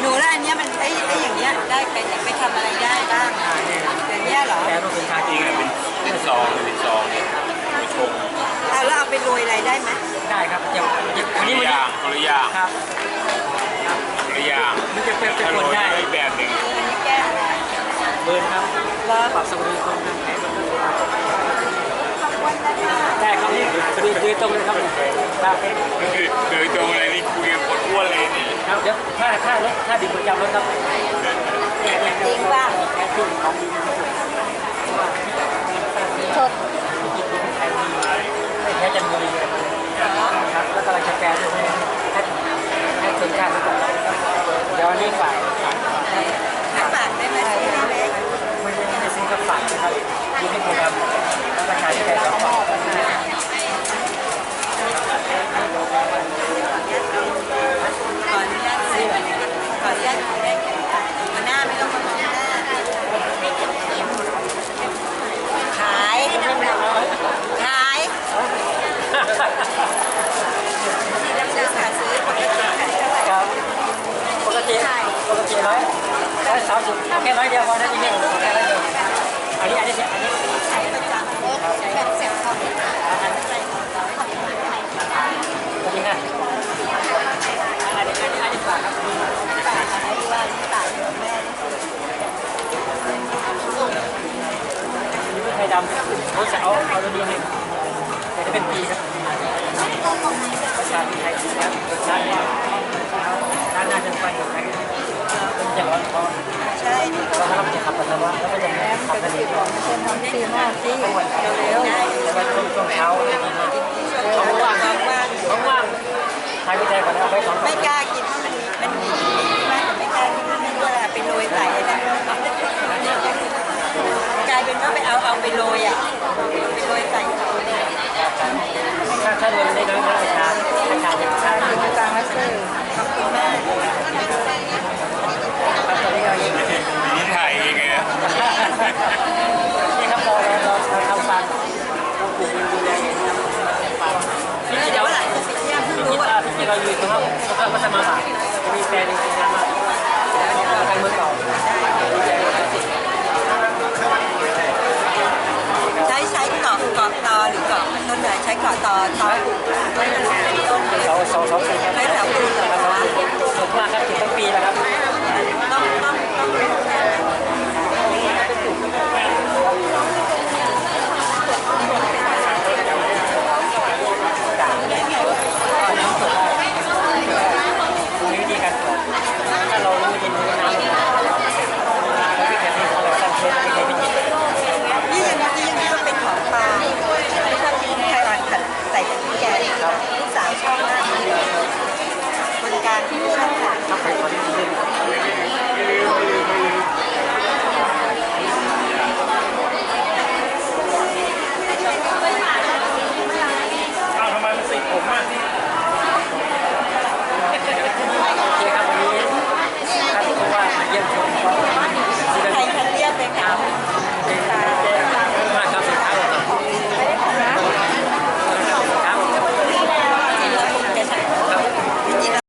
หนูแล้วอันเนี้ยมันไอ้ไอ้อย่างเงี้ยได้ไปไปทำอะไรได้บ้างอ่าเนี่ยอย่างเงี้ยเหรอแปรรูปเป็นชาจจีริงนอะเป็นเป็นซองเป็นซองเนี่ยไปชงเอาแล้วเอาไปโรยอะไรได้ไหมได้ครับอย่างอย่างควันนนี้ละวันอนี้ย่างคนละอย่างครับ คนละอย่างมันจะเป็นเป็นถ้าคโรนยได้ อีกแบบหนึ่งอันนี้แก้อะไรเบิร์นครับแล้วปรับสมดุลตรงกันให้มันวันละค่ะได้ครับนี่คือคือตรงเลยครับครับคือโดยตรงอะไรนี่คุยกับคนอ้วนเลยนี่ ครับเดี๋ยวถ้าถ้ารถถ้าดื่มประจำรถครับเนี่ยเนี่ยจริงป่ะแค่ขึ้นของดีสดไม่แค่จันทบุรีเลยครับแล้วก็เราจะแปลด้วยให้ให้ให้คนชาติรู้จักเดี๋ยวอันนี้ฝ่ายฝ่าย น้ำปากได้ไหมซื้อเล็ก ไม่ได้ไม่ได้ซื้อกับฝ่ายนะครับยินดีผมครับแล้วประชาธิปไตยสองฝ่าย ขออนุญาตซื้อขออนุญาตแก้มาหน้าไม่ต้องมามองหน้าขายขายที่รับซื้อขาซื้อปกติขายเท่าไหร่ ครับปก ติปกติร้อยร้อยสามสิบแค่ร้อยเดียวพอนะจริงแค่ร้อยเดียวอันนี้อันนี้อันนี้ขายประจำแบบเสร็จเขาสวัสดีค่ะอันนี้อันนี้อันนี้ฝากครับปากขายว่าปากแม่นี่เป็นไข่ดำเขาจะเอาเอาตัวนี้ให้แต่จะเป็นปีครับประชาธิปไตยนะครับด้าน แล้วก็จะขับกระดิ่งของเช่นทำซีมากที่ทั้งวันเร็วๆได้แล้วก็ช่วงช่วงเช้าอะไรอย่างเงี้ยช่วงว่างว่าว่างทายไปใจก่อนเอาไว้สองไม่กล้ากินมันมันมีมากไม่กล้ากินม่รู้อะไรไปโรยใส่นะกลายเป็นว่าไปเอาเอาไปโรยอะไปโรยใส่ถ้าถ้ารวมได้น้อย นี่ครับเราเราเราทำฟาร์มเราปลูกดูแลเองนะครันฟาร์มพี่คิดว่าพี่คิดว่าพี่คิเราอยู่งนนตรงนั้นก็จะมาหามีแฟนจริงๆมากใครเมื่อก่อนใช้ใช้เกาะเกาะตอหรือเกาะต้นไหนใช้เกาะตอตอไม่เป็นต้นเสาเสาเสาใช้เสาปูนเหรอคะส่วนมากครับถึงต้นปีแล้วครับต้องต้อง